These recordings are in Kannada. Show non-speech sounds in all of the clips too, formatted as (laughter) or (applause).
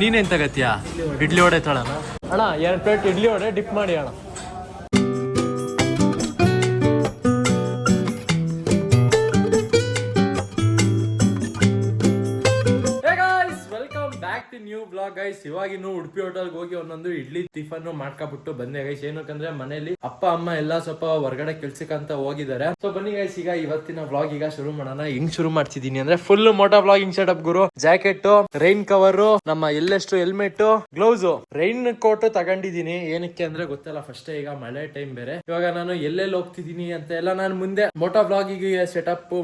ನೀನೇನ್ ತಗತ್ತೀಯಾ ಇಡ್ಲಿ ವಡೆ ತಳನ? ಅಣ್ಣ ಎರಡು ಪ್ಲೇಟ್ ಇಡ್ಲಿ ವಡೆ ಡಿಪ್ ಮಾಡಿ ಅಣ್ಣ. ಗೈಸ್ ಇವಾಗಿನ್ನು ಉಡುಪಿ ಹೋಟೆಲ್ಗೆ ಹೋಗಿ ಒಂದೊಂದು ಇಡ್ಲಿ ಟಿಫನ್ ಮಾಡ್ಕೊಬಿಟ್ಟು ಬಂದೆ ಗೈಸ್ ಏನಕ್ಕಂದ್ರೆ ಮನೇಲಿ ಅಪ್ಪ, ಅಮ್ಮ ಎಲ್ಲ ಸ್ವಲ್ಪ ಹೊರಗಡೆ ಕೆಲ್ಸಕ್ಕಂತ ಹೋಗಿದ್ದಾರೆ. ಸೊ ಬನ್ನಿ ಗೈಸ್ ಈಗ ಇವತ್ತಿನ ಬ್ಲಾಗ್ ಈಗ ಶುರು ಮಾಡೋಣ. ಹಿಂಗ್ ಶುರು ಮಾಡ್ತಿದೀನಿ ಅಂದ್ರೆ ಫುಲ್ ಮೋಟಾ ಬ್ಲಾಗಿಂಗ್ ಸೆಟಪ್ ಗುರು. ಜಾಕೆಟ್ ರೈನ್ ಕವರ್ ನಮ್ಮ ಎಲ್ಲೆಷ್ಟು ಹೆಲ್ಮೆಟ್ ಗ್ಲೌಸ್ ರೈನ್ ಕೋಟ್ ತಗೊಂಡಿದೀನಿ ಏನಕ್ಕೆ ಅಂದ್ರೆ ಗೊತ್ತಲ್ಲ ಫಸ್ಟ್ ಈಗ ಮಳೆ ಟೈಮ್ ಬೇರೆ. ಇವಾಗ ನಾನು ಎಲ್ಲೆಲ್ಲಿ ಹೋಗ್ತಿದೀನಿ ಅಂತ ಎಲ್ಲ ನಾನು ಮುಂದೆ ಮೋಟೋ ಬ್ಲಾಗಿಗೆ ಸೆಟಪ್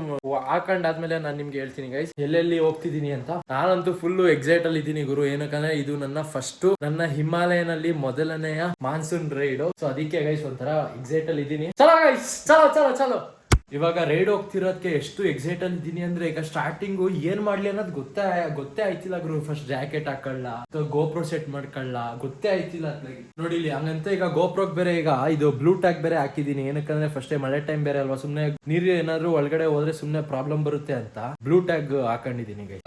ಹಾಕೊಂಡಾದ್ಮೇಲೆ ನಾನು ನಿಮ್ಗೆ ಹೇಳ್ತೀನಿ ಗೈಸ್ ಎಲ್ಲೆಲ್ಲಿ ಹೋಗ್ತಿದೀನಿ ಅಂತ. ನಾನಂತೂ ಫುಲ್ ಎಕ್ಸೈಟ್ ಅಲ್ಲಿ ಇದ್ದೀನಿ ಗುರು. ಏನಕ್ಕಂದ್ರೆ ಇದು ನನ್ನ ಫಸ್ಟ್ ನನ್ನ ಹಿಮಾಲಯನಲ್ಲಿ ಮೊದಲನೆಯ ಮಾನ್ಸೂನ್ ರೈಡ್ ಸೊ ಅದಕ್ಕೆ ಗೈಸ್ ಒಂಥರ ಎಕ್ಸೈಟ್ ಅಲ್ಲಿ ಇದೀನಿ ಚಲೋ ಗೈಸ್ ಚಲೋ ಚಲೋ ಚಲೋ! ಇವಾಗ ರೈಡ್ ಹೋಗ್ತಿರೋದಕ್ಕೆ ಎಷ್ಟು ಎಕ್ಸೈಟ್ ಅಲ್ಲಿ ಇದ್ದೀನಿ ಅಂದ್ರೆ ಈಗ ಸ್ಟಾರ್ಟಿಂಗ್ ಏನ್ ಮಾಡ್ಲಿ ಅನ್ನೋದು ಗೊತ್ತೇ ಗೊತ್ತೇ ಆಯ್ತಿಲ್ಲ ಗುರು. ಫಸ್ಟ್ ಜಾಕೆಟ್ ಹಾಕೊಳ್ಳ ಗೋಪ್ರೋ ಸೆಟ್ ಮಾಡ್ಕೊಳ್ಳ ಗೊತ್ತೇ ಆಯ್ತಿಲ್ಲ ಅದ್ಲಾಗಿ ನೋಡಿ ಇಲ್ಲಿ ಹಂಗಂತ ಈಗ ಗೋಪ್ರೋಗ್ ಬೇರೆ ಈಗ ಇದು ಬ್ಲೂ ಟ್ಯಾಗ್ ಬೇರೆ ಹಾಕಿದೀನಿ ಏನಕ್ಕಂದ್ರೆ ಫಸ್ಟ್ ಮಳೆ ಟೈಮ್ ಬೇರೆ ಅಲ್ವಾ? ಸುಮ್ನೆ ನೀರು ಏನಾದ್ರು ಒಳಗಡೆ ಹೋದ್ರೆ ಸುಮ್ನೆ ಪ್ರಾಬ್ಲಮ್ ಬರುತ್ತೆ ಅಂತ ಬ್ಲೂ ಟ್ಯಾಗ್ ಹಾಕೊಂಡಿದೀನಿ ಗೈ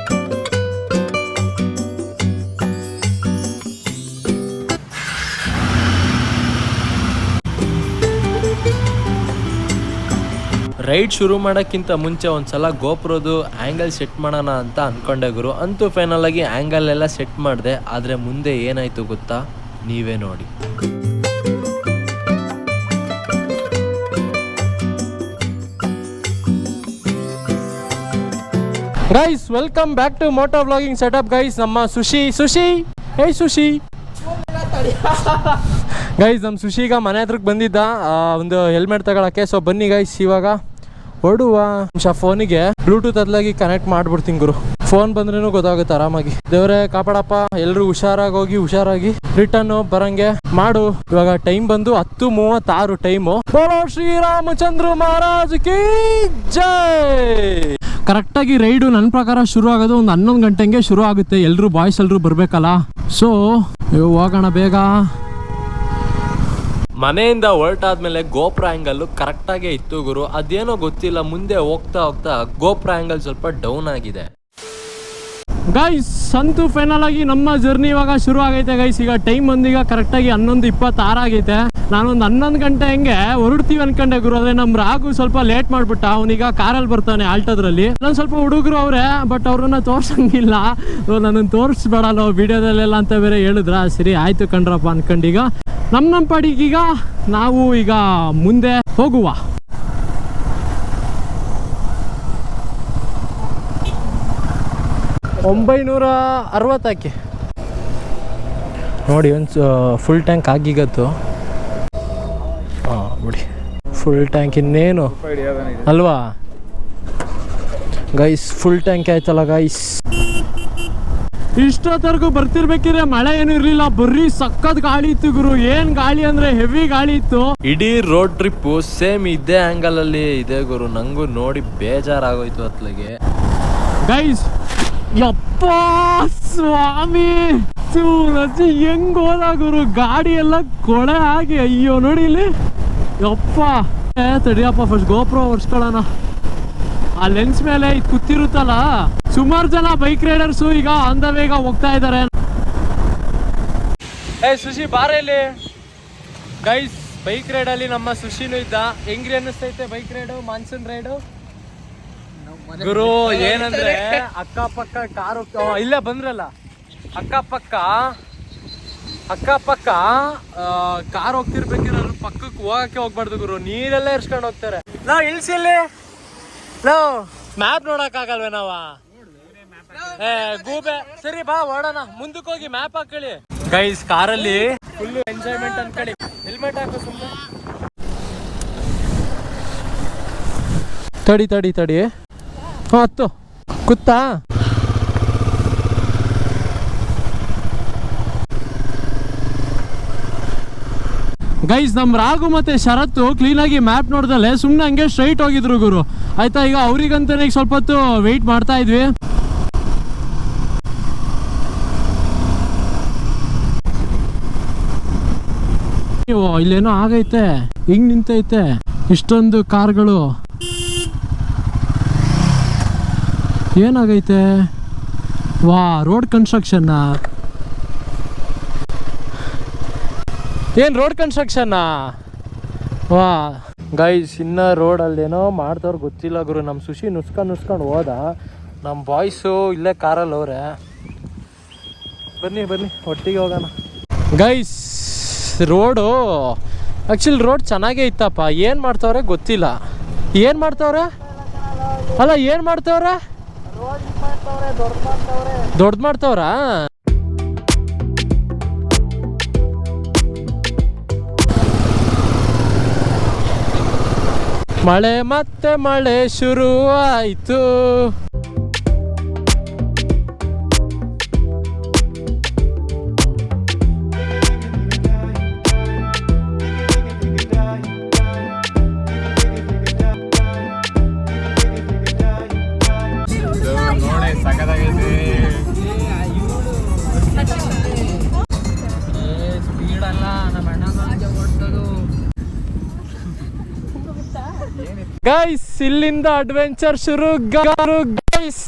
ರೈಡ್ ಶುರು ಮಾಡೋಕ್ಕಿಂತ ಮುಂಚೆ ಒಂದ್ಸಲ ಗೋಪ್ರೋದು ಆ್ಯಂಗಲ್ ಸೆಟ್ ಮಾಡೋಣ ಅಂತ ಅಂದ್ಕೊಂಡೆ ಗುರು. ಅಂತೂ ಫೈನಲ್ ಆಗಿ ಆ್ಯಂಗಲ್ ಎಲ್ಲ ಸೆಟ್ ಮಾಡಿದೆ. ಆದರೆ ಮುಂದೆ ಏನಾಯಿತು ಗೊತ್ತಾ? ನೀವೇ ನೋಡಿ. Guys welcome back to moto vlogging setup guys ನಮ್ಮ ಸುಶಿ ಸುಶಿ! ಹೇ ಸುಶಿ! (laughs) ಗೈಸ್ ನಮ್ಮ ಸುಶಿಗ ಮನೆ ಹತ್ರಕ್ಕೆ ಬಂದಿದ್ದ. ಒಂದು ಹೆಲ್ಮೆಟ್ ತಗೊಳಕ್ಕೆ. ಸೊ ಬನ್ನಿ ಗೈಸ್ ಇವಾಗ. ಹೊಡುವ ಫೋನಿಗೆ ಬ್ಲೂಟೂತ್ ಅದ್ಲಾಗಿ ಕನೆಕ್ಟ್ ಮಾಡ್ಬಿಡ್ತೀನಿ ಗುರು. ಫೋನ್ ಬಂದ್ರೇನು ಗೊತ್ತಾಗುತ್ತೆ ಆರಾಮಾಗಿ. ದೇವ್ರೆ ಕಾಪಾಡಪ್ಪ, ಎಲ್ರು ಹುಷಾರಾಗಿ ಹೋಗಿ, ಹುಷಾರಾಗಿ ರಿಟರ್ನ್ ಬರಂಗೆ ಮಾಡು. ಇವಾಗ ಟೈಮ್ ಬಂದು ಹತ್ತು ಮೂವತ್ತಾರು ಟೈಮು ಶ್ರೀರಾಮಚಂದ್ರ ಮಹಾರಾಜ್ ಕಿ ಜೈ! ಕರೆಕ್ಟಾಗಿ ರೈಡು ನನ್ನ ಪ್ರಕಾರ ಶುರು ಆಗೋದು ಒಂದು ಹನ್ನೊಂದು ಗಂಟೆಗೆ ಶುರು ಆಗುತ್ತೆ. ಎಲ್ಲರೂ ಬಾಯ್ಸ್ ಎಲ್ಲರೂ ಬರಬೇಕಲ್ಲ. ಸೊ ಹೋಗೋಣ ಬೇಗ. ಮನೆಯಿಂದ ಹೊರಟಾದ್ಮೇಲೆ ಗೋಪ್ರ ಆ್ಯಂಗಲ್ ಕರೆಕ್ಟಾಗೇ ಇತ್ತು ಗುರು. ಅದೇನೋ ಗೊತ್ತಿಲ್ಲ, ಮುಂದೆ ಹೋಗ್ತಾ ಹೋಗ್ತಾ ಗೋಪ್ರ ಆ್ಯಂಗಲ್ ಸ್ವಲ್ಪ ಡೌನ್ ಆಗಿದೆ. ಗೈಸ್ ಸಂತು ಫೈನಲ್ ಆಗಿ ನಮ್ಮ ಜರ್ನಿ ಇವಾಗ ಶುರು ಆಗೈತೆ ಗೈಸ್ ಈಗ ಟೈಮ್ ಬಂದೀಗ ಕರೆಕ್ಟಾಗಿ ಹನ್ನೊಂದು ಇಪ್ಪತ್ತಾರು ಆಗೈತೆ. ನಾನೊಂದು ಹನ್ನೊಂದು ಗಂಟೆ ಹಂಗೆ ಹೊರಡ್ತೀವಿ ಅನ್ಕೊಂಡೆ ಗುರು. ಅದೇ ನಮ್ಮ ರಾಗು ಸ್ವಲ್ಪ ಲೇಟ್ ಮಾಡ್ಬಿಟ್ಟ. ಅವನೀಗ ಕಾರಲ್ಲಿ ಬರ್ತಾನೆ ಆಲ್ಟೋದ್ರಲ್ಲಿ. ನಾನು ಸ್ವಲ್ಪ ಹುಡುಗರು ಅವರೇ ಬಟ್ ಅವ್ರನ್ನ ತೋರ್ಸಂಗಿಲ್ಲ. ನನ್ನನ್ನು ತೋರಿಸ್ಬೇಡಲ್ಲ ವಿಡಿಯೋದಲ್ಲೆಲ್ಲ ಅಂತ ಬೇರೆ ಹೇಳಿದ್ರ. ಸರಿ, ಆಯ್ತು ಕಣ್ರಪ್ಪ ಅನ್ಕೊಂಡೀಗ ನಮ್ಮ ನಮ್ಮ ಪಾಡಿಗೀಗ ನಾವು ಈಗ ಮುಂದೆ ಹೋಗುವ. ಒಂಬೈನೂರ ಅರವತ್ತಾಕಿ ನೋಡಿ ಒಂದು ಫುಲ್ ಟ್ಯಾಂಕ್ ಆಗಿಗತ್ತು. ಹಾಂ ನೋಡಿ. ಫುಲ್ ಟ್ಯಾಂಕ್ ಇನ್ನೇನು? ಅಲ್ವಾ? ಗೈಸ್ ಫುಲ್ ಟ್ಯಾಂಕ್ ಆಯ್ತಲ್ಲ ಗೈಸ್ ಇಷ್ಟೊತ್ತರೆಗೂ ಬರ್ತಿರ್ಬೇಕಿದ್ರೆ ಮಳೆ ಏನು ಇರ್ಲಿಲ್ಲ. ಬರೀ ಸಖತ್ ಗಾಳಿ ಇತ್ತು ಗುರು. ಏನ್ ಗಾಳಿ ಅಂದ್ರೆ ಹೆವಿ ಗಾಳಿ ಇತ್ತು. ಇಡೀ ರೋಡ್ ಟ್ರಿಪ್ ಸೇಮ್ ಇದೇ ಆಂಗಲ್ ಅಲ್ಲಿ ಇದೆ ಗುರು. ನಂಗೂ ನೋಡಿ ಬೇಜಾರಾಗೋಯ್ತು ಅತ್ಲಗೆ. ಗೈಸ್ ಯಪ್ಪ ಸ್ವಾಮಿ! ರಜೆ ಹೆಂಗ್ ಹೋದಾಗರು ಗುರು ಗಾಡಿ ಎಲ್ಲ ಕೊಳೆ ಆಗಿ ಅಯ್ಯೋ ನೋಡಿ ಇಲ್ಲಿ ಯಪ್ಪ! ಏ, ತಡಿಯಪ್ಪ ಫಸ್ಟ್ ಗೋಪ್ರೋ ಒರ್ಸ್ಕೊಳ್ಳೋಣ. ಆ ಲೆನ್ಸ್ ಮೇಲೆ ಇದು ಕೂತಿರುತ್ತಲ್ಲ ಸುಮಾರು ಜನ ಬೈಕ್ ರೈಡರ್ಸು ಈಗ ಆನ್ ದ ವೇಗ ಹೋಗ್ತಾ ಇದ್ದಾರೆ ಏ ಸುಶಿ ಬಾರ ಇಲ್ಲಿ. ಗೈಸ್ ಬೈಕ್ ರೈಡ್ ಅಲ್ಲಿ ನಮ್ಮ ಸುಶಿನೂ ಇದ್ದ. ಹೆಂಗ್ರಿ ಅನ್ನಿಸ್ತೈತೆ ಬೈಕ್ ರೈಡು ಮಾನ್ಸೂನ್ ರೈಡು ಗುರು ಏನಂದ್ರೆ ಅಕ್ಕಪಕ್ಕ ಕಾರು ಇಲ್ಲೇ ಬಂದ್ರಲ್ಲ. ಅಕ್ಕಪಕ್ಕ ಅಕ್ಕಪಕ್ಕ ಕಾರ್ ಹೋಗ್ತಿರ್ಬೇಕಿರೋರು ಪಕ್ಕಕ್ಕೆ ಹೋಗಕ್ಕೆ ಹೋಗ್ಬಾರ್ದು ಗುರು. ನೀರೆಲ್ಲ ಇರ್ಸ್ಕೊಂಡು ಹೋಗ್ತಾರೆ. ನಾವ್ ಇಳ್ಸಿಲ್ಲಿ ನಾವ್ ಮ್ಯಾಪ್ ನೋಡಕ್ ಆಗಲ್ವೇ ನಾವ? ಏ ಗೂಬೆ ಸರಿ ಬಾ ಓಡೋಣ. ಮುಂದಕ್ಕೆ ಹೋಗಿ ಮ್ಯಾಪ್ ಹಾಕಳಿ ಗೈಸ್ ಕಾರಲ್ಲಿ ಫುಲ್ ಎಂಜಾಯ್ಮೆಂಟ್ ಅನ್ಕೊಳ್ಳಿ ಹೆಲ್ಮೆಟ್ ಹಾಕೋ ಸುಮ್ಮನೆ ತಡಿ ತಡಿ ತಡಿ. ಹತ್ತು ಕುತ್ತಾ ಗೈಸ್ ನಮ್ಮ ರಾಘು ಮತ್ತೆ ಶರತ್ತು ಕ್ಲೀನಾಗಿ ಮ್ಯಾಪ್ ನೋಡ್ದಲ್ಲೇ ಸುಮ್ಮನೆ ಹಂಗೆ ಸ್ಟ್ರೈಟ್ ಹೋಗಿದ್ರು ಗುರು. ಆಯ್ತಾ, ಈಗ ಅವ್ರಿಗಂತಾನೆ ಈಗ ಸ್ವಲ್ಪ ಹೊತ್ತು ವೆಯ್ಟ್ ಮಾಡ್ತಾ ಇದ್ವಿ. ಇಲ್ಲೇನೋ ಆಗೈತೆ. ಹಿಂಗ್ ನಿಂತೈತೆ. ಇಷ್ಟೊಂದು ಕಾರ್ಗಳು. ಏನಾಗೈತೆ? ವಾ ರೋಡ್ ಕನ್ಸ್ಟ್ರಕ್ಷನ್ ಏನು ರೋಡ್ ಕನ್ಸ್ಟ್ರಕ್ಷನ್ ವಾ. ಗೈಸ್ ಅಲ್ಲಿ ರೋಡಲ್ಲೇನೋ ಮಾಡ್ದವ್ರು ಗೊತ್ತಿಲ್ಲ ಗುರು. ನಮ್ಮ ಸುಶಿ ನುಸ್ಕೊಂಡು ನುಸ್ಕೊಂಡು ಹೋದ. ನಮ್ಮ ಬಾಯ್ಸು ಇಲ್ಲೇ ಕಾರಲ್ಲಿ ಅವರೇ. ಬನ್ನಿ ಬನ್ನಿ ಒಟ್ಟಿಗೆ ಹೋಗೋಣ. ಗೈಸ್ ರೋಡು ಆ್ಯಕ್ಚುಲಿ ರೋಡ್ ಚೆನ್ನಾಗೇ ಇತ್ತಪ್ಪ. ಏನು ಮಾಡ್ತವ್ರೆ ಗೊತ್ತಿಲ್ಲ. ಏನು ಮಾಡ್ತವ್ರೆ? ಅಲ್ಲ ಏನು ಮಾಡ್ತವ್ರೆ? ದೊಡ್ಡದು ಮಾಡ್ತವ್ರ ಮಳೆ ಮತ್ತೆ ಮಳೆ ಶುರು ಆಯ್ತು ಗೈಸ್ ಇಲ್ಲಿಂದ ಅಡ್ವೆಂಚರ್ ಶುರು ಗಾರು ಗೈಸ್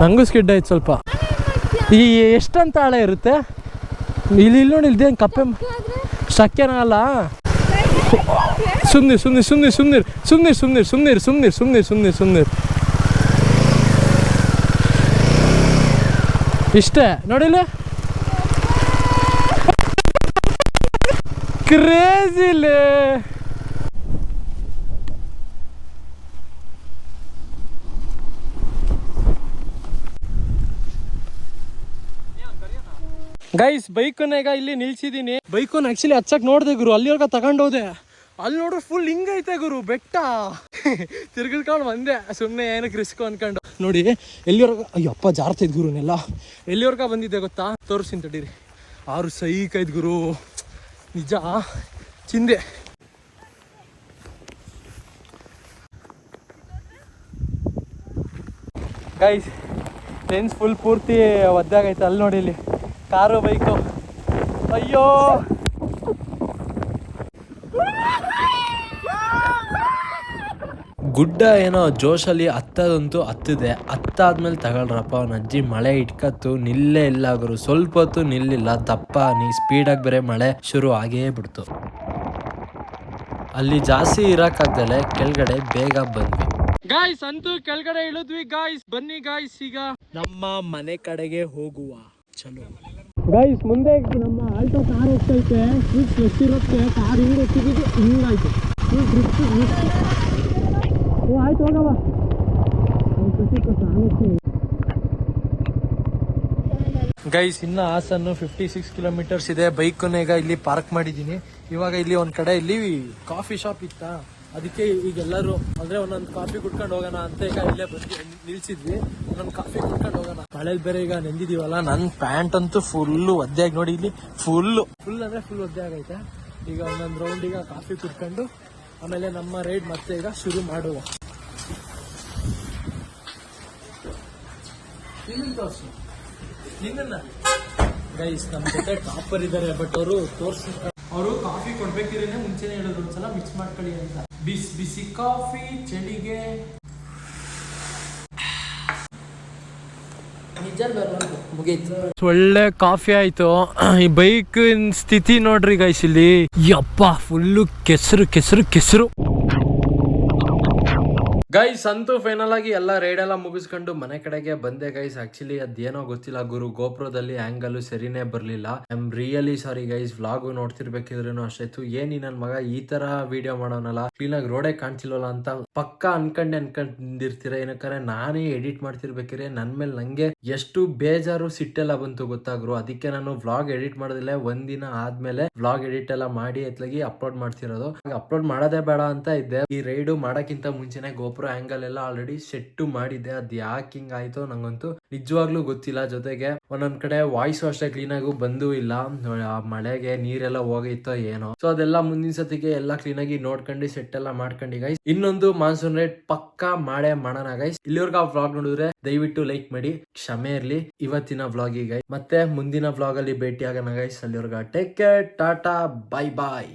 ನಂಗೂ ಸ್ಕಿಡ್ ಆಯ್ತು ಸ್ವಲ್ಪ ಈ ಎಷ್ಟಂತ ಆಳ ಇರುತ್ತೆ ಇಲ್ಲಿ ಇಲ್ಲಿ ನೋಡಿ ಇಲ್ದೇನು ಕಪ್ಪೆ ಶಕ್ಯನ ಅಲ್ಲ ಸುಮ್ನಿರ್ ಸುಮ್ನಿರ್ ಸುಮ್ನಿರ್ ಸುಮ್ನಿರ್ ಸುಮ್ನಿರ್ ಸುಮ್ನಿರ್ ಸುಮ್ನಿರ್ ಸುಮ್ನಿರ್ ಸುಮ್ನಿರ್ ಸುಮ್ನಿರ್ ಸುಮ್ನಿರ್ ಇಷ್ಟೇ ನೋಡಿಲ್ಲ ಕ್ರೇಜಿಲೆ ಗೈಸ್ ಬೈಕನ್ನ ಈಗ ಇಲ್ಲಿ ನಿಲ್ಸಿದೀನಿ. ಬೈಕನ್ನ ಆಕ್ಚುಲಿ ಹಚ್ಚಕ್ ನೋಡ್ದೆ ಗುರು. ಅಲ್ಲಿವರೆಗ ತಗೊಂಡೋದೆ. ಅಲ್ಲಿ ನೋಡ್ರೆ ಫುಲ್ ಹಿಂಗೈತೆ ಗುರು, ಬೆಟ್ಟ. ತಿರ್ಗಿಸ್ಕೊಂಡು ಬಂದೆ. ಸುಮ್ಮನೆ ಏನಕ್ಕೆ ರಿಸ್ಕ್ ಅನ್ಕೊಂಡು. ನೋಡಿ, ಎಲ್ಲಿವರೆಗ ಅಯ್ಯಪ್ಪ ಜಾರ್ತೈತ್ ಗುರುನೆಲ್ಲ ಎಲ್ಲಿವರೆಗ ಬಂದಿದ್ದೆ ಗೊತ್ತಾ? ತೋರಿಸ್ತೀನಿ ತಡೀರಿ. ಆರು ಆಯ್ತು ಗುರು. ನಿಜ? ಚಿಂದೆ. ಗೈಸ್ ಲೆನ್ಸ್ ಫುಲ್ ಪೂರ್ತಿ ಒದ್ದಾಗೈತೆ. ಅಲ್ಲಿ ನೋಡಿ ಇಲ್ಲಿ. ಕಾರು ಬೈಕು ಅಯ್ಯೋ! ಗುಡ್ಡ ಏನೋ ಜೋಶಲ್ಲಿ ಹತ್ತದಂತೂ ಹತ್ತಿದೆ. ಹತ್ತಾದ್ಮೇಲೆ ತಗೊಳ್ರಪ್ಪ ಅವನ ಅಜ್ಜಿ ಮಳೆ ಇಟ್ಕತ್ತು ನಿಲ್ಲೇ ಇಲ್ಲ ಗುರು. ಸ್ವಲ್ಪ ಹೊತ್ತು ನಿಲ್ಲಿಲ್ಲ ದಪ್ಪ ನೀ ಸ್ಪೀಡಾಗಿ ಬೇರೆ ಮಳೆ ಶುರು ಆಗೇ ಬಿಡ್ತು. ಅಲ್ಲಿ ಜಾಸ್ತಿ ಇರಕ್ಕಾಗ್ದಲೆ ಕೆಳಗಡೆ ಬೇಗ ಬಂದ್ವಿ. ಗಾಯ್ಸ್ ಅಂತೂ ಕೆಳಗಡೆ ಇಳಿದ್ವಿ. ಗಾಯ್ಸ್ ಬನ್ನಿ ಗಾಯ್ಸ್ ಈಗ. ನಮ್ಮ ಮನೆ ಕಡೆಗೆ ಹೋಗುವ. ಚಲೋ. ಗಾಯ್ಸ್ ಮುಂದೆ ನಮ್ಮ ಆಲ್ಟೋ ಕಾರ್ ಹೋಗ್ತೈತೆ. ಕಾರ್ ಹಿಂಗೆ ಸಿಗಿದ್ದು ಹಿಂಗಾಯ್ತು. ಆಯ್ತು ಹೋಗವ ಗೈಸ್, ಇನ್ನ ಹಾಸನ್ನು ಫಿಫ್ಟಿ ಸಿಕ್ಸ್ ಕಿಲೋಮೀಟರ್ಸ್ ಇದೆ. ಬೈಕನ್ನು ಈಗ ಇಲ್ಲಿ ಪಾರ್ಕ್ ಮಾಡಿದ್ದೀನಿ. ಇವಾಗ ಇಲ್ಲಿ ಒಂದು ಕಡೆ ಇಲ್ಲಿ ಕಾಫಿ ಶಾಪ್ ಇತ್ತಾ. ಅದಕ್ಕೆ ಈಗ ಎಲ್ಲರೂ ಅಂದ್ರೆ ಒಂದೊಂದು ಕಾಫಿ ಕುಡ್ಕೊಂಡು ಹೋಗೋಣ ಅಂತ ಈಗ ಇಲ್ಲೇ ಬಂದು ನಿಲ್ಸಿದ್ವಿ. ಒಂದೊಂದು ಕಾಫಿ ಕುಡ್ಕೊಂಡು ಹೋಗೋಣ. ಮಳೆಲ್ ಬೇರೆ ಈಗ ನೆಂದಿದೀವಲ್ಲ ನನ್ನ ಪ್ಯಾಂಟ್ ಅಂತೂ ಫುಲ್ಲು ಒದ್ದೆಯಾಗಿ ನೋಡಿ ಇಲ್ಲಿ. ಫುಲ್ಲು ಫುಲ್ ಅಂದ್ರೆ ಫುಲ್ ಒದ್ದೆ ಆಗೈತೆ. ಈಗ ಒಂದೊಂದು ರೌಂಡ್ ಈಗ ಕಾಫಿ ಕುಡ್ಕೊಂಡು ಆಮೇಲೆ ನಮ್ಮ ರೈಡ್ ಮತ್ತೆ ಈಗ ಶುರು ಮಾಡುವ. ಗೈಸ್ ನಮ್ಮ ಜೊತೆ ಟಾಪರ್ ಇದ್ದಾರೆ ಬಟ್ ಅವರು ತೋರಿಸಿ. ಅವರು ಕಾಫಿ ಕೊಡ್ಬೇಕಿರೇನೆ ಮುಂಚೆನೆ ಹೇಳಿದ್ರು ಒಂದ್ಸಲ ಮಿಕ್ಸ್ ಮಾಡ್ಕೊಳ್ಳಿ ಅಂತ. ಬಿಸಿ ಬಿಸಿ ಕಾಫಿ ಚಳಿಗೆ. ಒಳ್ಳೆ ಕಾಫಿ ಆಯ್ತು. ಈ ಬೈಕ್ ಸ್ಥಿತಿ ನೋಡ್ರಿ ಗೈಸ್ ಇಲ್ಲಿ. ಯಪ್ಪ ಫುಲ್ಲು ಕೆಸರು ಕೆಸರು ಕೆಸರು. ಗೈಸ್ ಅಂತೂ ಫೈನಲ್ ಆಗಿ ಎಲ್ಲ ರೈಡ್ ಎಲ್ಲ ಮುಗಿಸ್ಕೊಂಡು ಮನೆ ಕಡೆಗೆ ಬಂದೆ ಗೈಸ್ ಆಕ್ಚುಲಿ ಅದೇನೋ ಗೊತ್ತಿಲ್ಲ ಗುರು. ಗೋಪುರದಲ್ಲಿ ಆಂಗಲ್ ಸರಿನೇ ಬರ್ಲಿಲ್ಲ. I am really sorry guys vlog ನೋಡ್ತಿರ್ಬೇಕಿದ್ರು ಅಷ್ಟಾಯ್ತು ಏನಿ ನನ್ ಮಗ ಈ ತರ ವಿಡಿಯೋ ಮಾಡೋನಲ್ಲ? ಕ್ಲೀನ್ ಆಗಿ ರೋಡೇ ಕಾಣ್ತಿಲ್ವಲ್ಲ ಅಂತ ಪಕ್ಕ ಅನ್ಕೊಂಡೆ ಅನ್ಕೊಂಡಿರ್ತೀರ? ಏನಕ್ಕಾರೆ ನಾನೇ ಎಡಿಟ್ ಮಾಡ್ತಿರ್ಬೇಕಿದ್ರೆ ನನ್ ಮೇಲೆ ನಂಗೆ ಎಷ್ಟು ಬೇಜಾರು ಸಿಟ್ಟೆಲ್ಲ ಬಂತು ಗೊತ್ತಾಗ್ರು ಅದಕ್ಕೆ ನಾನು ವ್ಲಾಗ್ ಎಡಿಟ್ ಮಾಡೋದಿಲ್ಲ. ಒಂದಿನ ಆದ್ಮೇಲೆ ವ್ಲಾಗ್ ಎಡಿಟ್ ಎಲ್ಲ ಮಾಡಿ ಎತ್ಲಾಗಿ ಅಪ್ಲೋಡ್ ಮಾಡ್ತಿರೋದು. ಅಪ್ಲೋಡ್ ಮಾಡೋದೇ ಬೇಡ ಅಂತ ಇದ್ದೆ. ಈ ರೈಡು ಮಾಡೋಕ್ಕಿಂತ ಮುಂಚೆನೆ ಗೋಪುರ ಆಂಗಲ್ ಎಲ್ಲ ಆಲ್ರೆಡಿ ಸೆಟ್ ಮಾಡಿದ್ದೆ ಅದ್ ಯಾಕೆ ಹಿಂಗ್ ಆಯ್ತೋ ನಂಗಂತೂ ನಿಜವಾಗ್ಲೂ ಗೊತ್ತಿಲ್ಲ. ಜೊತೆಗೆ ಒಂದೊಂದ್ ಕಡೆ ವಾಯ್ಸ್ ಅಷ್ಟೇ ಕ್ಲೀನ್ ಆಗು ಬಂದೂ ಇಲ್ಲ. ಮಳೆಗೆ ನೀರೆಲ್ಲ ಹೋಗಿತ್ತೋ ಏನೋ. ಸೊ ಅದೆಲ್ಲ ಮುಂದಿನ ಸತಿಗೆ ಎಲ್ಲ ಕ್ಲೀನ್ ಆಗಿ ನೋಡ್ಕೊಂಡು ಸೆಟ್ ಎಲ್ಲ ಮಾಡ್ಕೊಂಡು ಗೈಸ್ ಇನ್ನೊಂದು ಮಾನ್ಸೂನ್ ರೇಟ್ ಪಕ್ಕಾ ಮಾಡೇ ಮಾಡೋಣ ಗೈಸ್ ಇಲ್ಲಿವರೆಗೂ ಆ ವ್ಲಾಗ್ ನೋಡಿದ್ರೆ ದಯವಿಟ್ಟು ಲೈಕ್ ಮಾಡಿ, ಕ್ಷಮೆ ಇರ್ಲಿ. ಇವತ್ತಿನ ವ್ಲಾಗಿಗೆ ಮತ್ತೆ ಮುಂದಿನ ವ್ಲಾಗ್ ಅಲ್ಲಿ ಭೇಟಿ ಆಗೋಣ guys ಅಲ್ಲಿವರ್ಗ take care tata bye bye